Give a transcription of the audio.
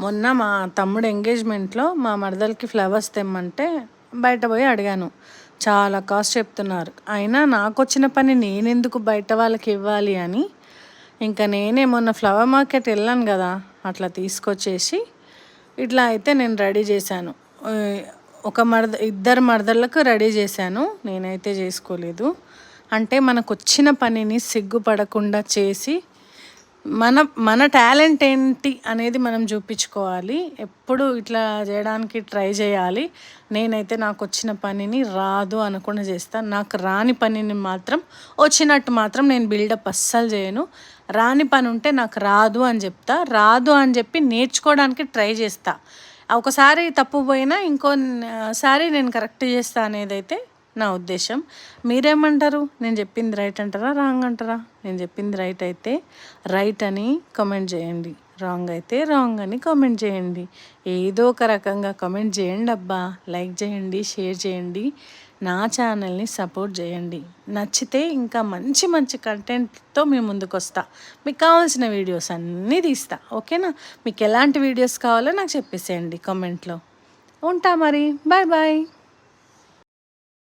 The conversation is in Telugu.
మొన్న మా తమ్ముడు ఎంగేజ్మెంట్లో మా మరదలకి ఫ్లవర్స్ తెమ్మంటే బయట పోయి అడిగాను. చాలా కాస్ట్ చెప్తున్నారు. అయినా నాకు వచ్చిన పని నేనెందుకు బయట వాళ్ళకి ఇవ్వాలి అని? ఇంకా నేనే మొన్న ఫ్లవర్ మార్కెట్ వెళ్ళాను కదా అట్లా తీసుకొచ్చేసి ఇట్లా అయితే నేను రెడీ చేశాను. ఒక మరద ఇద్దరు మరదళ్ళకు రెడీ చేశాను. నేనైతే చేసుకోలేదు. అంటే మనకు వచ్చిన పనిని సిగ్గుపడకుండా చేసి మన మన టాలెంట్ ఏంటి అనేది మనం చూపించుకోవాలి. ఎప్పుడు ఇట్లా చేయడానికి ట్రై చేయాలి. నేనైతే నాకు వచ్చిన పనిని రాదు అనకుండా చేస్తాను నాకు రాని పనిని మాత్రం వచ్చినట్టు మాత్రం నేను బిల్డప్ అస్సలు చేయను. రాని పని ఉంటే నాకు రాదు అని చెప్తా. రాదు అని చెప్పి నేర్చుకోవడానికి ట్రై చేస్తా. ఒకసారి తప్పు పోయినా ఇంకోసారి నేను కరెక్ట్ చేస్తా అనేది అయితే నా ఉద్దేశం. మీరేమంటారు? నేను చెప్పింది రైట్ అంటారా? రాంగ్ అంటారా? నేను చెప్పింది రైట్ అయితే రైట్ అని కమెంట్ చేయండి. రాంగ్ అయితే రాంగ్ అని కామెంట్ చేయండి. ఏదో ఒక రకంగా కామెంట్ చేయండి అబ్బా. లైక్ చేయండి షేర్ చేయండి. నా ఛానల్ని సపోర్ట్ చేయండి. నచ్చితే ఇంకా మంచి మంచి కంటెంట్తో మీ ముందుకు వస్తా. మీకు కావాల్సిన వీడియోస్ అన్నీ తీస్తా. ఓకేనా? మీకు ఎలాంటి వీడియోస్ కావాలో నాకు చెప్పేసేయండి కామెంట్లో. ఉంటా మరి. Bye bye.